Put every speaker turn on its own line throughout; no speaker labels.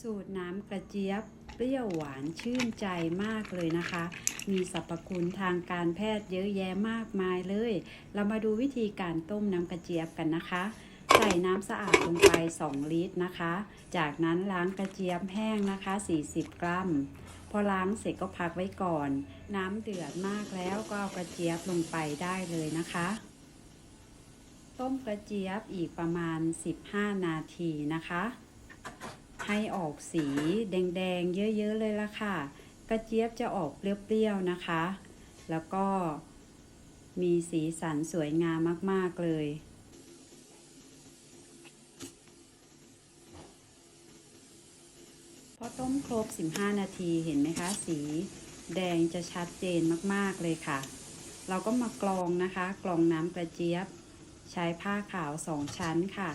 สูตรน้ำกระเจี๊ยบเปรี้ยวหวานชื่นใจมากเลยนะคะ มีสรรพคุณทางการแพทย์เยอะแยะมากมายเลย เรามาดูวิธีการต้มน้ำกระเจี๊ยบกันนะคะ ใส่น้ำสะอาดลงไป 2 ลิตรนะคะ จากนั้นล้างกระเจี๊ยบแห้งนะคะ 40 กรัม พอล้างเสร็จก็พักไว้ก่อน น้ำเดือดมากแล้วก็เอากระเจี๊ยบลงไปได้เลยนะคะต้มกระเจี๊ยบอีกประมาณ 15 นาทีนะคะ ให้ออกสีแดงๆ เยอะๆเลยละค่ะ กระเจี๊ยบจะออกเปรี้ยวๆนะคะ แล้วก็มีสีสันสวยงามมากๆเลยพอต้มครบ 15 นาทีเห็นไหมคะ สีแดงจะชัดเจนมากๆเลยค่ะ เราก็มากรองนะคะ กรองน้ำกระเจี๊ยบ ใช้ผ้าขาวสองชั้นค่ะ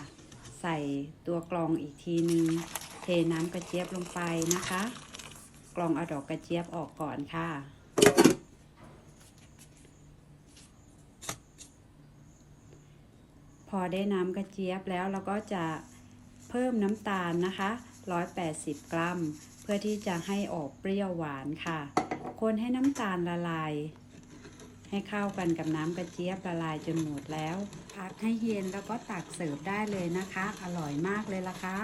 ใส่ตัวกรองอีกทีนึง เทน้ำกระเจี๊ยบลงไปนะคะ กรองเอาดอกกระเจี๊ยบออกก่อนค่ะ พอได้น้ำกระเจี๊ยบแล้วเราก็จะเพิ่มน้ำตาลนะคะ 180 กรัม เพื่อที่จะให้ออกเปรี้ยวหวานค่ะ คนให้น้ำตาลละลาย ให้เข้ากันกับน้ำกระเจี๊ยบละลายจนหมดแล้ว พักให้เย็นแล้วก็ตักเสิร์ฟได้เลยนะคะ อร่อยมากเลยล่ะค่ะ